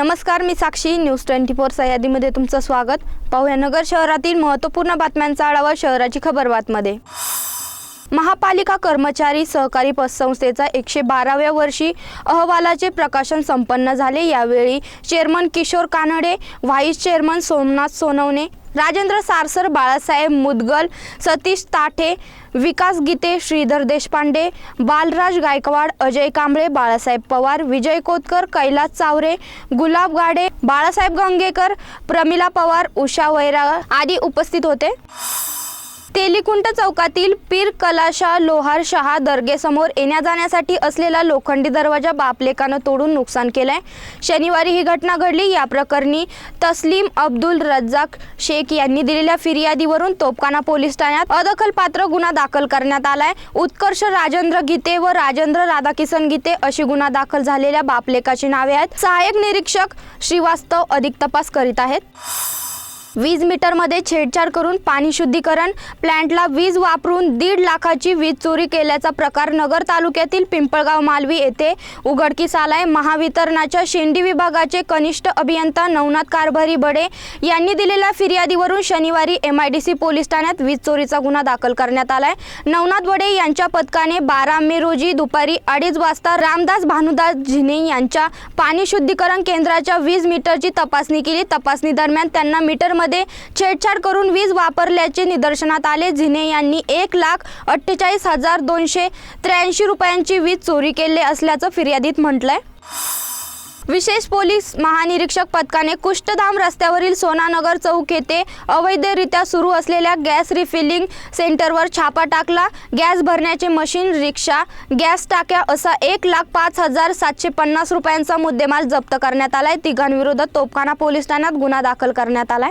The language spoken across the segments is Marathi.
नमस्कार मी साक्षी. न्यूज ट्वेंटी फोर यादीमध्ये तुमचं स्वागत. पाहूया नगर शहरातील महत्त्वपूर्ण बातम्यांचा आढावा शहराची खबर बातमध्ये महापालिका कर्मचारी सहकारी पतसंस्थेचा एकशे बाराव्या वर्षी अहवालाचे प्रकाशन संपन्न झाले. यावेळी chairman Kishor Kanade vice chairman Somnath Sonawane Rajendra Sarsar Balasaheb Mudgal Satish Tathe Vikas Gite Shridhar Deshpande Balraj Gaikwad Ajay Kamble Balasaheb Pawar Vijay Kotkar Kailas Chavare Gulab Gade Balasaheb Gangekar Pramila Pawar Usha Vaira आदी उपस्थित होते. तेलिकुंट चौकातील पीर कलाशा लोहार शहा दर्गेसमोर येण्या जाण्यासाठी असलेला लोखंडी दरवाजा बापलेकानं तोडून नुकसान केलंय. शनिवारी ही घटना घडली. या प्रकरणी तस्लीम अब्दुल रज्जाक शेख यांनी दिलेल्या फिर्यादीवरून तोपखाना पोलीस ठाण्यात अदखलपात्र गुन्हा दाखल करण्यात आलाय. उत्कर्ष राजेंद्र गीते व राजेंद्र राधाकिसन गीते अशी गुन्हा दाखल झालेल्या बापलेकाची नावे आहेत. सहाय्यक निरीक्षक श्रीवास्तव अधिक तपास करीत आहेत. वीज मीटरमध्ये छेडछाड करून पाणी शुद्धीकरण प्लॅन्टला वीज वापरून दीड लाखाची वीज चोरी केल्याचा प्रकार नगर तालुक्यातील पिंपळगाव मालवी येथे उघडकीस आलाय महावितरणाच्या शेंडी विभागाचे कनिष्ठ अभियंता नवनाथ कारभारी बडे यांनी दिलेल्या फिर्यादीवरून शनिवारी M I D C police ठाण्यात वीज चोरीचा गुन्हा दाखल करण्यात आलाय. नवनाथ बडे यांच्या पथकाने बारा मे रोजी दुपारी अडीच वाजता रामदास भानुदास झिने यांच्या पाणी शुद्धीकरण केंद्राच्या वीज मीटरची तपासणी केली. तपासणी दरम्यान त्यांना मीटर मीटरमध्ये छेडछाड करून वीज वापरल्याचे निदर्शनात आले. झिने यांनी एक लाख अठ्ठेचाळीस हजार दोनशे त्र्याऐंशी रुपयांची वीज चोरी केली असल्याचं फिर्यादीत म्हटलंय. विशेष पोलीस महानिरीक्षक पथकाने कुष्ठधाम रस्त्यावरील सोनानगर चौक येथे अवैधरित्या सुरू असलेल्या गॅस रिफिलिंग सेंटरवर छापा टाकला. गॅस भरण्याचे मशीन रिक्षा गॅस टाक्या असा एक लाख पाच हजार सातशे पन्नास रुपयांचा मुद्देमाल जप्त करण्यात आलाय. तिघांविरोधात तोपखाना पोलीस ठाण्यात गुन्हा दाखल करण्यात आलाय.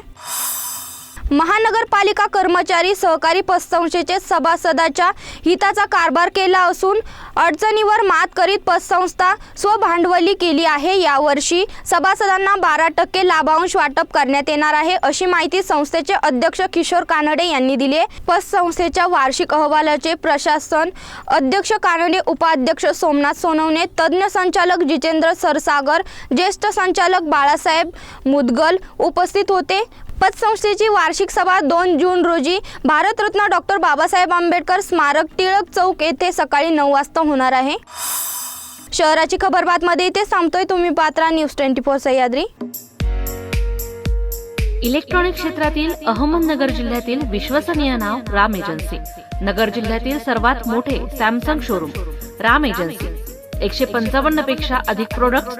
महानगरपालिका कर्मचारी सहकारी पतसंस्थेचे सभासदाच्या हिताचा कारभार केला असून अडचणीवर मात करीत पतसंस्था स्वभांडवली केली आहे. यावर्षी सभासदांना बारा टक्के लाभांश वाटप करण्यात येणार आहे अशी माहिती संस्थेचे अध्यक्ष किशोर कानडे यांनी दिली आहे. पतसंस्थेच्या वार्षिक अहवालाचे प्रशासन अध्यक्ष कानडे उपाध्यक्ष सोमनाथ सोनवणे तज्ज्ञ संचालक जितेंद्र सरसागर ज्येष्ठ संचालक बाळासाहेब मुदगल उपस्थित होते. पतसंस्थेची वार्षिक सभा दोन जून रोजी भारतरत्न डॉक्टर बाबासाहेब आंबेडकर स्मारक टिळक चौक येथे सकाळी नऊ वाजता होणार आहे. शहराची खबर बातमध्ये इथे थांबतोय तुम्ही Patra news twenty four Sahyadri. Electronic क्षेत्रातील अहमदनगर जिल्ह्यातील विश्वसनीय नाव राम एजन्सी. नगर जिल्ह्यातील सर्वात मोठे सॅमसंग शोरूम राम एजन्सी. एकशे पंचावन्नपेक्षा अधिक प्रोडक्ट